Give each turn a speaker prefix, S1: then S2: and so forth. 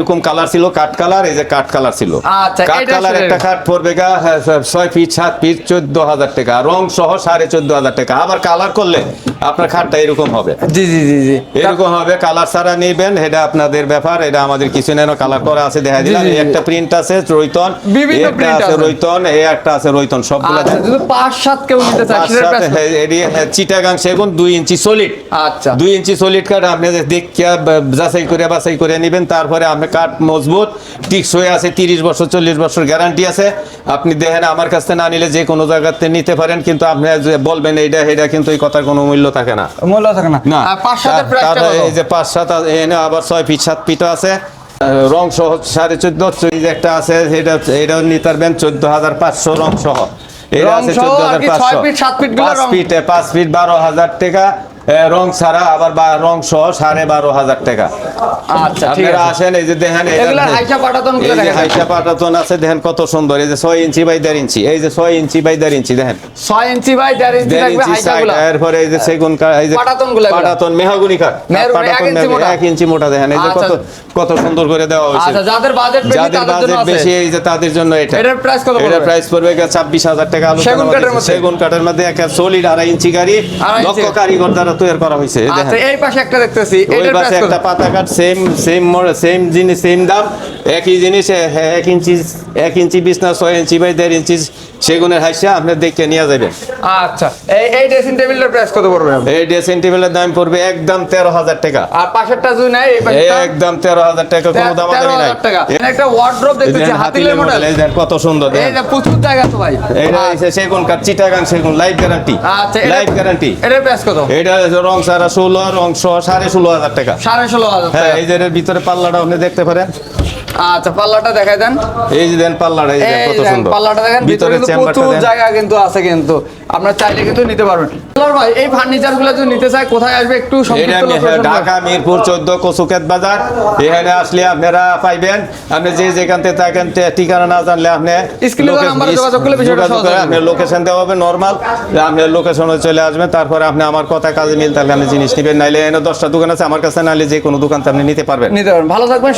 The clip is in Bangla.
S1: এরকম কালার ছিল কাঠ কালার এই যে কাঠ কালার ছিল।
S2: কাট
S1: কাঠ কালার একটা কাঠ পড়বে গা হ্যাঁ, ছয় ফিট সাত ফিট চোদ্দ হাজার টাকা। রং সহ সাড়ে চোদ্দ হাজার টাকা। আবার কালার করলে আপনার খাটটা এরকম হবে।
S2: জি জি জি জি।
S1: এরকম হবে কালার ছাড়া নেবেন এটা আপনাদের ব্যাপার এটা আমাদের কিছু নেন কালার করা আছে দেখা দিলাম। একটা প্রিন্ট আছে রৈতন।
S2: বিভিন্ন print
S1: আছে। রৈতন এই একটা আছে রৈতন সবগুলা
S2: আচ্ছা যদি পাঁচ সাত কেউ নিতে চায়?
S1: হ্যাঁ, এডি, হ্যাঁ, চিটাগাং সেগুন দুই ইঞ্চি সলিড
S2: আচ্ছা।
S1: দুই ইঞ্চি সলিড কাঠ আপনি দেখিয়া যাচাই করে বাছাই করে নেবেন তারপরে আপনি কাঠ মজবুত টিকসই আছে তিরিশ বছর চল্লিশ বছর গ্যারান্টি আছে। আপনি দেখেন আমার কাছ না নিলে যে কোনো জায়গাতে নিতে পারেন কিন্তু আপনি বলবেন এইটা এইটা কিন্তু এই কথার কোনো মূল্য থাকে না।
S2: মূল্য থাকে না।
S1: না।
S2: পাঁচ সাতের প্রাইসটা
S1: এই যে পাঁচ সাত এনে আবার ছয় ফিট সাত ফিট আছে। রং সহ সাড়ে চোদ্দ একটা আছে এটা এটা নিতে পারবেন চোদ্দ হাজার পাঁচশো রং সহ। এটা আছে চোদ্দ হাজার পাঁচশো। পাঁচ ফিটে পাঁচ ফিট বারো হাজার টাকা রং ছাড়া আবার রং সহ সাড়ে বারো হাজার টাকা।
S2: আচ্ছা
S1: আপনারা আসেন এই যে দেখেন
S2: হাইসা পাটাতন
S1: আছে দেখেন কত সুন্দর। এই যে ছয় ইঞ্চি বাই দেড় ইঞ্চি এই যে ছয় ইঞ্চি বাই দেড় ইঞ্চি দেখেন।
S2: ছয় ইঞ্চি বাই দেড় ইঞ্চি
S1: এরপরে এই যে সেগুন এই যে। পাটাতন মেহগুনি কাঠ। পাটাতন
S2: এক ইঞ্চি মোটা।
S1: দেখেন এই যে
S2: আচ্ছা।
S1: কত কত সুন্দর করে দেওয়া হয়েছে।
S2: আচ্ছা যাদের বাজেট বেশি
S1: যাদের বাজেট বেশি এই যে তাদের জন্য এটা।
S2: এটার প্রাইস কত
S1: এটার প্রাইস পড়বে ছাব্বিশ হাজার টাকা
S2: সেগুন কাঠের মধ্যে?
S1: সেগুন কাঠের মধ্যে একটা সলিড আড়াই ইঞ্চি গাড়ি
S2: ইঞ্চি।
S1: কারিগর দ্বারা তৈরি করা হয়েছে
S2: আচ্ছা এই পাশে একটা দেখতেছি
S1: ওই পাশে একটা পাতা কাঠ সেম সেম সেম জিনিস সেম দাম একই জিনিস এক ইঞ্চি এক ইঞ্চি বিশ না ছয় ইঞ্চি বাই দেড় ইঞ্চি সেগুনের হাইসা আপনি দেখে নিয়ে যাবেন।
S2: আচ্ছা এই এই ড্রেসিং টেবিলটার প্রাইস কত পড়বে?
S1: এই ড্রেসিং টেবিলের দাম পড়বে একদম তেরো হাজার টাকা।
S2: আর পাশেরটা যদি নেয় এই পাশেরটা?
S1: একদম তেরো হাজার টাকা কোনো দাম
S2: টাকা। এখানে একটা ওয়ার্ড্রোব
S1: এই
S2: দেখতেছি হাতিলের মডেল
S1: মডেল এই দেখেন কত সুন্দর
S2: এই যে প্রচুর জায়গা তো ভাই।
S1: হচ্ছে সেগুন কাঠ চিটাগাং সেগুন লাইফ গ্যারান্টি
S2: আচ্ছা
S1: লাইফ গ্যারান্টি
S2: এটার প্রাইস কত?
S1: এটা রং সারা ষোলো রং সাড়ে ষোলো হাজার টাকা।
S2: সাড়ে ষোলো হাজার
S1: হ্যাঁ
S2: টাকা।
S1: এই যে এর ভিতরে পাল্লাটা আপনি দেখতে পারেন।
S2: আচ্ছা পাল্লাটা দেখাই দেন।
S1: এই যে দেন পাল্লাটা এই কত সুন্দর।
S2: পাল্লাটা দেখেন ভিতরে
S1: চেম্বারটা দেন।
S2: জায়গা কিন্তু আছে কিন্তু। আপনার চাইলে কিন্তু নিতে পারবেন। ভাই এই ফার্নিচারগুলো যদি নিতে চায় কোথায় আসবে একটু সংক্ষিপ্ত।
S1: ঢাকা মিরপুর চোদ্দ কসুকেত বাজার। এখানে আসলে আপনারা পাইবেন। আপনি যে যেখান থেকে থাকেন ঠিকানা না জানলে আপনি
S2: স্ক্রিনে নাম্বারে যোগাযোগ করলে বিষয়টা সহজ হবে।
S1: আপনি লোকেশন দেওয়া হবে নর্মাল আপনি লোকেশনে চলে আসবেন তারপরে আপনি আমার কথা কাজে মিল তাহলে আপনি জিনিস নেবেন। নাইলে এনে দশটা দোকান আছে আমার কাছে নাইলে যে কোনো দোকান আপনি নিতে পারবেন।
S2: নিতে পারবেন। ভালো থাকবেন